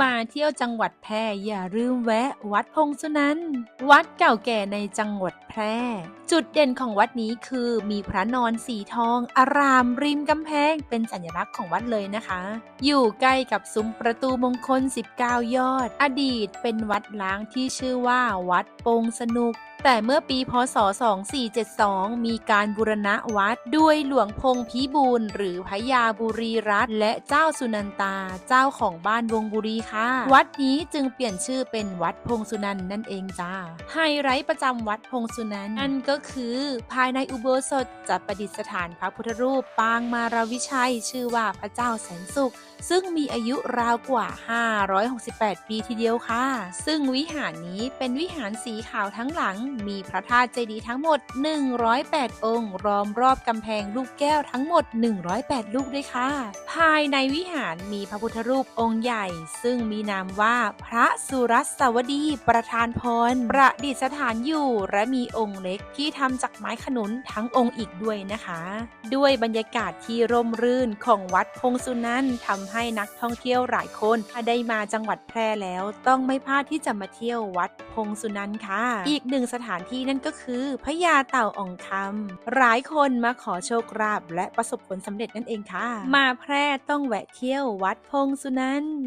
มาเที่ยวจังหวัดแพร่อย่าลืมแวะวัดพงสุนันวัดเก่าแก่ในจังหวัดแพร่ จุดเด่นของวัดนี้คือมีพระนอนสีทอง อารามริมกำแพงเป็นสัญลักษณ์ของวัดเลยนะคะ อยู่ใกล้กับซุ้มประตูมงคล 19 ยอด อดีตเป็นวัดล้างที่ชื่อว่าวัดปงสนุก แต่เมื่อปีพศ 2472 มีการบูรณะวัดด้วยหลวงพงพิบูลหรือพระยาบุรีรัตน์และเจ้าสุนันตาเจ้าของบ้านวงบุรีค่ะ วัดนี้จึงเปลี่ยนชื่อเป็นวัดพงสุนันท์นั่นเองจ้า ไฮไลท์ประจำวัดพงสุนันท์นั่นก็คือภายในอุโบสถจะประดิษฐานพระพุทธรูปปางมาราวิชัย ชื่อว่าพระเจ้าแสนสุข ซึ่งมีอายุราวกว่า 568 ปีทีเดียวค่ะ ซึ่งวิหารนี้เป็นวิหารสีขาวทั้งหลังมีพระธาตุเจดีย์ทั้งหมด 108 องค์ ล้อมรอบกำแพงลูกแก้วทั้งหมด 108 ลูกด้วยค่ะายในวิหารมีพระพุทธรูปองค์ใหญ่ ซึ่งมีนามว่าพระสุรัสวดีประธานพรประดิษฐานอยู่และมีองค์เล็กที่ทำจากไม้ขนุนทั้งองค์อีกด้วยนะคะ ด้วยบรรยากาศที่ร่มรื่นของวัดพงสุนันทำให้นักท่องเที่ยวหลายคนถ้าได้มาจังหวัดแพร่แล้วต้องไม่พลาดที่จะมาเที่ยววัดพงสุนันค่ะ อีกหนึ่งสถานที่นั่นก็คือพญาเต่าอ่องคำหลายคนมาขอโชคลาภและประสบผลสำเร็จนั่นเองค่ะ มาแพร่ต้องแวะเที่ยววัดพงสุนันท์